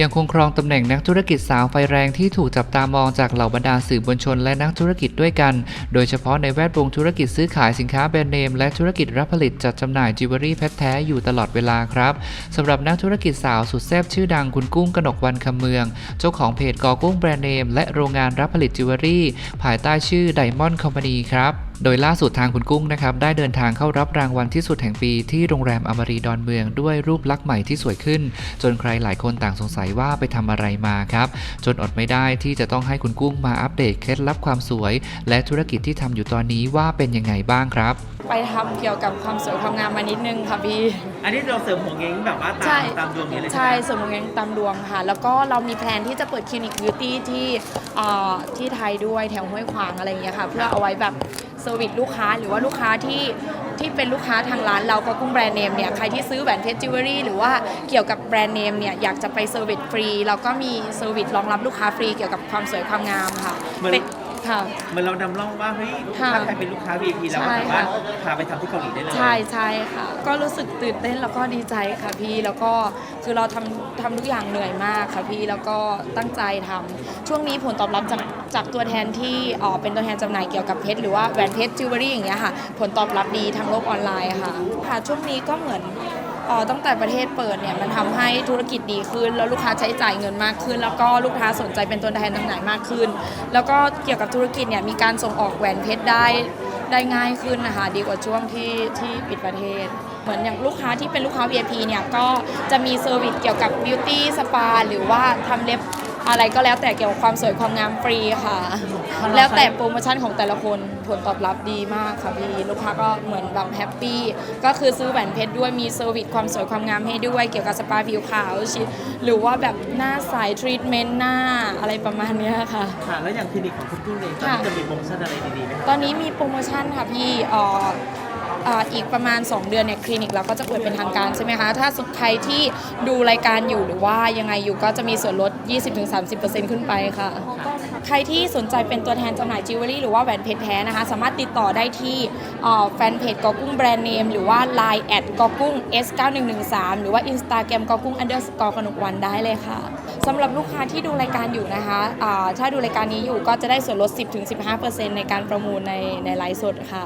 ยังคงครองตำแหน่งนักธุรกิจสาวไฟแรงที่ถูกจับตามองจากเหล่าบรรดาสื่อมวลชนและนักธุรกิจด้วยกัน โดยเฉพาะในแวดวงธุรกิจซื้อขายสินค้าแบรนด์เนมและธุรกิจรับผลิตจัดจำหน่ายจิวเวลรี่เพชรแท้อยู่ตลอดเวลาครับสำหรับนักธุรกิจสาวสุดแซ่บชื่อดังคุณกุ้งกนกวันคำเมือง เจ้าของเพจกอกุ้งแบรนด์เนมและโรงงานรับผลิตจิวเวลรี่ภายใต้ชื่อ Diamond Company ครับโดยล่าสุดทางคุณกุ้งนะครับได้เดินทางเข้ารับรางวัลที่สุดแห่งปีที่โรงแรมอมรีดอนเมืองด้วยรูปลักษณ์ใหม่ที่สวยขึ้น จนใครหลายคนต่างสงสัยว่าไปทำอะไรมาครับ จนอดไม่ได้ที่จะต้องให้คุณกุ้งมาอัปเดตเคล็ดลับความสวย และธุรกิจที่ทำอยู่ตอนนี้ว่าเป็นยังไงบ้างครับ ไปทำเกี่ยวกับความสวยความงามมานิดนึงค่ะพี่อันนี้เราเสริมหัวเง้งแบบว่าตาใช่มตามดวงนี้เลยใช่ไหมสมมติงั้นตามดวงค่ะ แล้วก็เรามีแพลนที่จะเปิดคลินิกบิวตี้ที่เอ่อที่ไทยด้วยแถวห้วยขวางอะไรอย่างเงี้ยค่ะ เพื่อเอาไว้แบบ เซอร์วิสลูกค้าหรือว่าลูกค้าที่ที่เป็นลูกค้าทางร้านเราก็กุ้งแบรนด์เนมเนี่ยใครที่ซื้อแหวนเพชรจิวเวลรี่หรือว่าเกี่ยวกับแบรนด์เนมเนี่ยอยากจะไปเซอร์วิสฟรีเราก็มีเซอร์วิสรองรับลูกค้าฟรีเกี่ยวกับความสวยความงามค่ะเป็น ค่ะ เหมือนเรานำร่องว่าเฮ้ยค่ะถ้าใครเป็นลูกค้า VIP เราก็ใช่สามารถค่ะ พาไปทำที่เกาหลีได้เลย ใช่ใช่ค่ะ ก็รู้สึกตื่นเต้นแล้วก็ดีใจค่ะพี่ แล้วก็คือเราทำทำทุกอย่างเหนื่อยมากค่ะพี่ แล้วก็ตั้งใจทำช่วงนี้ผลตอบรับจากจากตัวแทนที่เออเป็นตัวแทนจำหน่ายเกี่ยวกับเพชรหรือว่าแหวนเพชรจิวเวลรี่อย่างเงี้ยค่ะ ผลตอบรับดีทางโลกออนไลน์ค่ะ ค่ะช่วงนี้ก็เหมือน เอ่อตั้งแต่ประเทศเปิดเนี่ยมันทำให้ธุรกิจดีขึ้น แล้วลูกค้าใช้จ่ายเงินมากขึ้น แล้วก็ลูกค้าสนใจเป็นตัวแทนจำหน่ายมากขึ้น แล้วก็เกี่ยวกับธุรกิจเนี่ยมีการส่งออกแหวนเพชรได้ได้ง่ายขึ้นนะคะดีกว่าช่วงที่ที่ปิดประเทศ เหมือนอย่างลูกค้าที่เป็นลูกค้า VIP เนี่ยก็จะมีเซอร์วิสเกี่ยวกับบิวตี้สปาหรือว่าทำเล็บ อะไรก็แล้วแต่เกี่ยวกับความสวยความงามฟรีค่ะ แล้วแต่โปรโมชั่นของแต่ละคนผลตอบรับดีมากค่ะพี่ลูกค้าก็เหมือนแบบแฮปปี้ก็คือซื้อแหวนเพชรด้วยมีเซอร์วิสความสวยความงามให้ด้วย เกี่ยวกับสปาผิวขาวชิหรือว่าแบบหน้าใสทรีทเมนต์หน้าอะไรประมาณเนี้ยค่ะ ค่ะ แล้วอย่างคลินิกของคุณกุ้งเองตอนค่ะนี้จะมีโปรโมชั่นอะไรดีๆไหมครับตอนนี้มีโปรโมชั่นค่ะพี่เอ่อเอ่ออีกประมาณ 2 เดือนเนี่ยคลินิกเราก็จะเปิดเป็นทางการใช่ไหมคะ ถ้าสุดใครที่ดูรายการอยู่หรือว่ายังไงอยู่ก็จะมีส่วนลด 20-30%ขึ้นไปค่ะ ใครที่สนใจเป็นตัวแทนจำหน่ายจิวเวลรี่หรือว่าแหวนเพชรแท้นะคะ สามารถติดต่อได้ที่เอ่อแฟนเพจกอกุ้งแบรนด์เนมหรือว่า Line แอดกอกุ้ง S9113 หรือว่า Instagram กอกุ้ง underscore กนกวันได้เลยค่ะ สำหรับลูกค้าที่ดูรายการอยู่นะคะะถ้าดูรายการนี้อยู่ก็จะได้ส่วนลด 10-15%ในการประมูลในในไลฟ์สดค่ะ